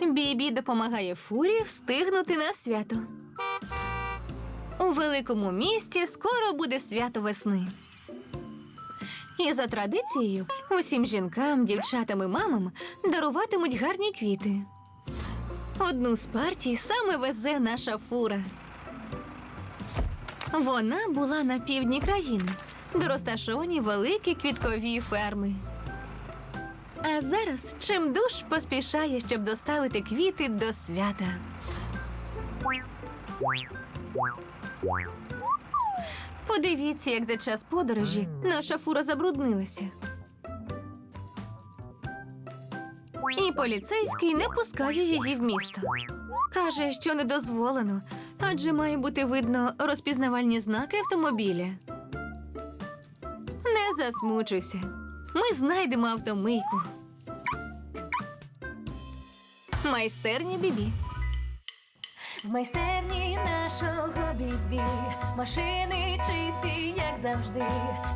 Бібі допомагає фурі встигнути на свято. У великому місті скоро буде свято весни. І за традицією усім жінкам, дівчатам і мамам даруватимуть гарні квіти. Одну з партій саме везе наша фура. Вона була на півдні країни, де розташовані великі квіткові ферми. А зараз чимдуж поспішає, щоб доставити квіти до свята. Подивіться, як за час подорожі наша фура забруднилася. І поліцейський не пускає її в місто. Каже, що не дозволено, адже має бути видно розпізнавальні знаки автомобіля. Не засмучуйся. Ми знайдемо автомийку. Майстерня Бібі. В майстерні нашого бібі машини чисті, як завжди.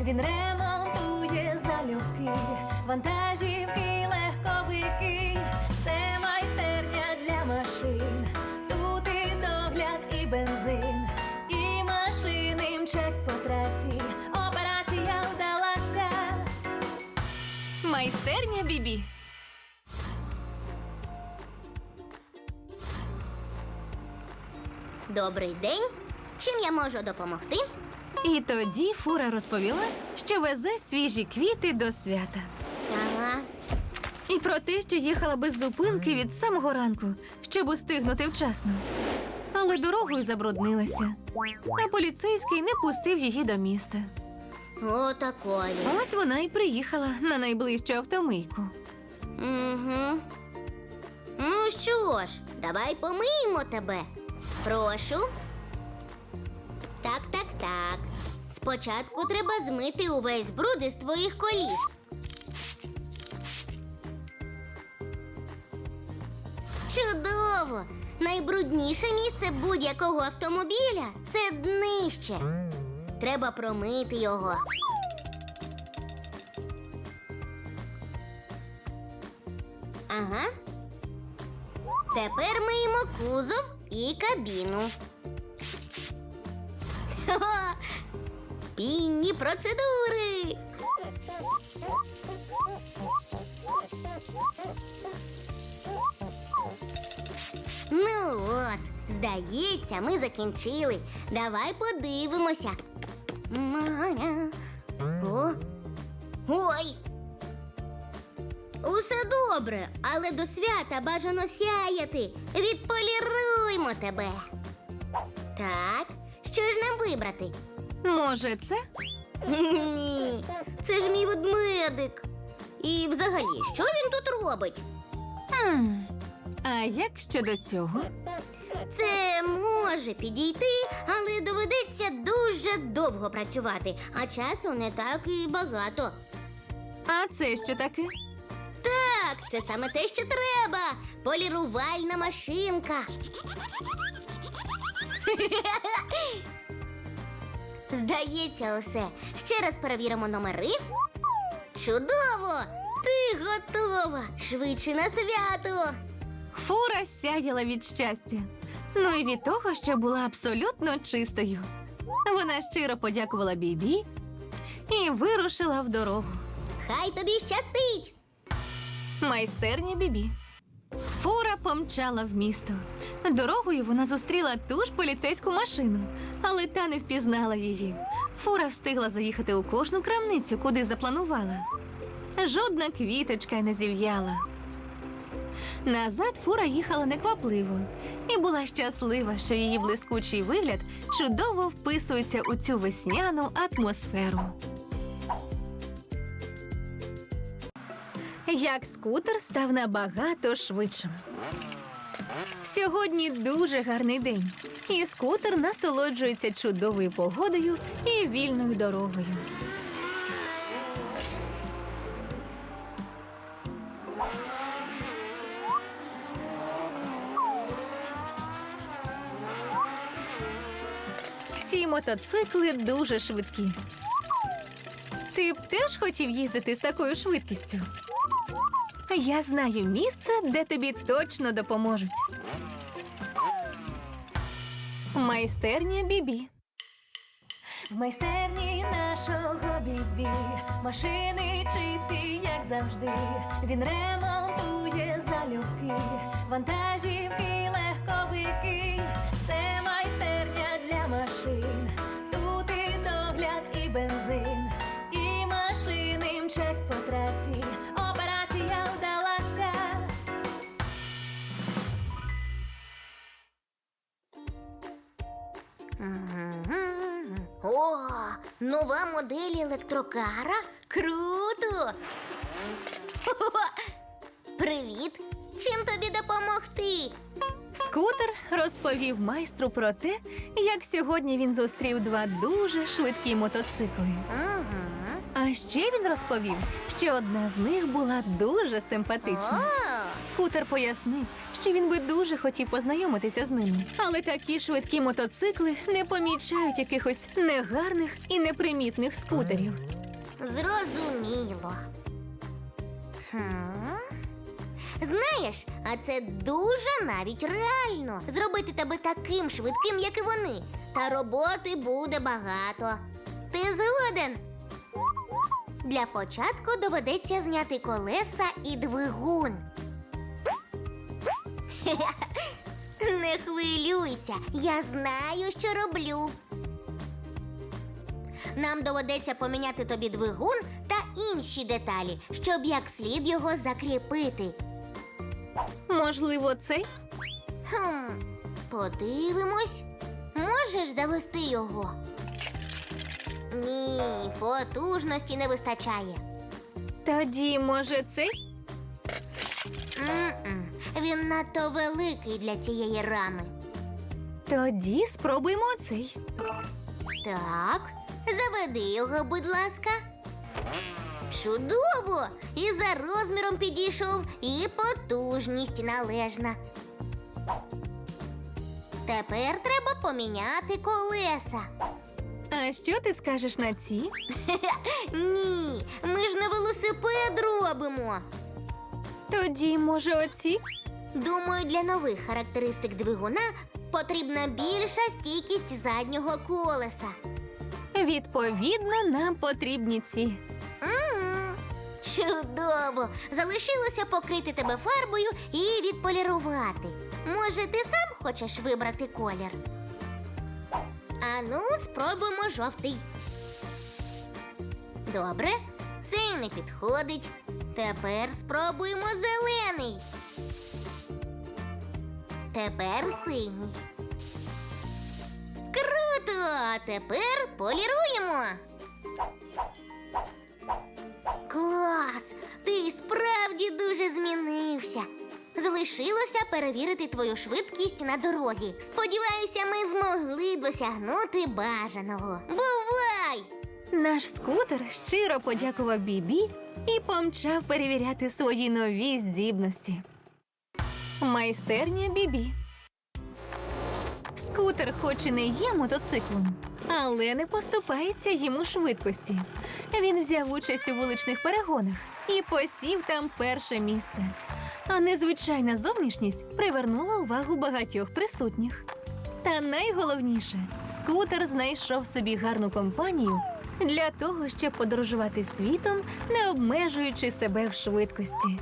Він ремонтує залюбки, вантажівки, легковики. Це майстерня для машин. Майстерня Бібі. Добрий день. Чим я можу допомогти? І тоді фура розповіла, що везе свіжі квіти до свята. Ага. І про те, що їхала без зупинки від самого ранку, щоб устигнути вчасно. Але дорогою забруднилася, а поліцейський не пустив її до міста. Отакої. Ось вона й приїхала на найближчу автомийку. Угу. Ну що ж, давай помиємо тебе. Прошу. Так, так, так. Спочатку треба змити увесь бруд із твоїх коліс. Чудово! Найбрудніше місце будь-якого автомобіля це днище. Треба промити його. Ага. Тепер миємо кузов і кабіну. Пінні процедури. Ну от, здається, ми закінчили. Давай подивимося. Маня. О. Ой. Усе добре, але до свята бажано сяяти. Відполіруймо тебе. Так, що ж нам вибрати? Може, це? Ні, це ж мій ведмедик. І взагалі, що він тут робить? А як щодо цього? Це може підійти, але доведеться дуже довго працювати, а часу не так і багато. А це що таке? Так, це саме те, що треба. Полірувальна машинка. Здається, усе. Ще раз перевіримо номери. Чудово! Ти готова! Швидше на свято! Фура сяяла від щастя. Ну і від того, що була абсолютно чистою. Вона щиро подякувала Бібі і вирушила в дорогу. Хай тобі щастить! Майстерня Бібі. Фура помчала в місто. Дорогою вона зустріла ту ж поліцейську машину, але та не впізнала її. Фура встигла заїхати у кожну крамницю, куди запланувала. Жодна квіточка не зів'яла. Назад фура їхала неквапливо і була щаслива, що її блискучий вигляд чудово вписується у цю весняну атмосферу. Як скутер став набагато швидшим. Сьогодні дуже гарний день, і скутер насолоджується чудовою погодою і вільною дорогою. Ці мотоцикли дуже швидкі. Ти б теж хотів їздити з такою швидкістю? Я знаю місце, де тобі точно допоможуть. Майстерня Бібі. В майстерні нашого бібі машини чисті, як завжди. Він ремонтує залюбки, вантажівки, легковики. Це нова модель електрокара? Круто! Привіт! Чим тобі допомогти? Скутер розповів майстру про те, як сьогодні він зустрів два дуже швидкі мотоцикли. А ще він розповів, що одна з них була дуже симпатична. Скутер пояснив, що він би дуже хотів познайомитися з ними, але такі швидкі мотоцикли не помічають якихось негарних і непримітних скутерів. Зрозуміло. Хм. Знаєш, а це дуже навіть реально зробити тебе таким швидким, як і вони. Та роботи буде багато. Ти згоден? Для початку доведеться зняти колеса і двигун. Не хвилюйся, я знаю, що роблю. Нам доведеться поміняти тобі двигун та інші деталі, щоб як слід його закріпити. Можливо, цей? Хм, подивимось. Можеш завести його? Ні, потужності не вистачає. Тоді, може, цей? М-м, Він надто великий для цієї рами. Тоді спробуємо цей. Так, заведи його, будь ласка. Чудово! І за розміром підійшов, і потужність належна. Тепер треба поміняти колеса. А що ти скажеш на ці? Ні, ми ж не велосипед робимо. Тоді, може, оці? Думаю, для нових характеристик двигуна потрібна більша стійкість заднього колеса. Відповідно, нам потрібні ці. М, Чудово! Залишилося покрити тебе фарбою і відполірувати. Може, ти сам хочеш вибрати колір? Ану, спробуємо жовтий. Добре, цей не підходить. Тепер спробуємо зелений. Тепер синій. Круто! А тепер поліруємо. Клас! Ти справді дуже змінився. Залишилося перевірити твою швидкість на дорозі. Сподіваюся, ми змогли досягнути бажаного. Бувай! Наш скутер щиро подякував Бібі і помчав перевіряти свої нові здібності. Майстерня Бібі. Скутер, хоч і не є мотоциклом, але не поступається їм у швидкості. Він взяв участь у вуличних перегонах і посів там перше місце. А незвичайна зовнішність привернула увагу багатьох присутніх. Та найголовніше, скутер знайшов собі гарну компанію для того, щоб подорожувати світом, не обмежуючи себе в швидкості.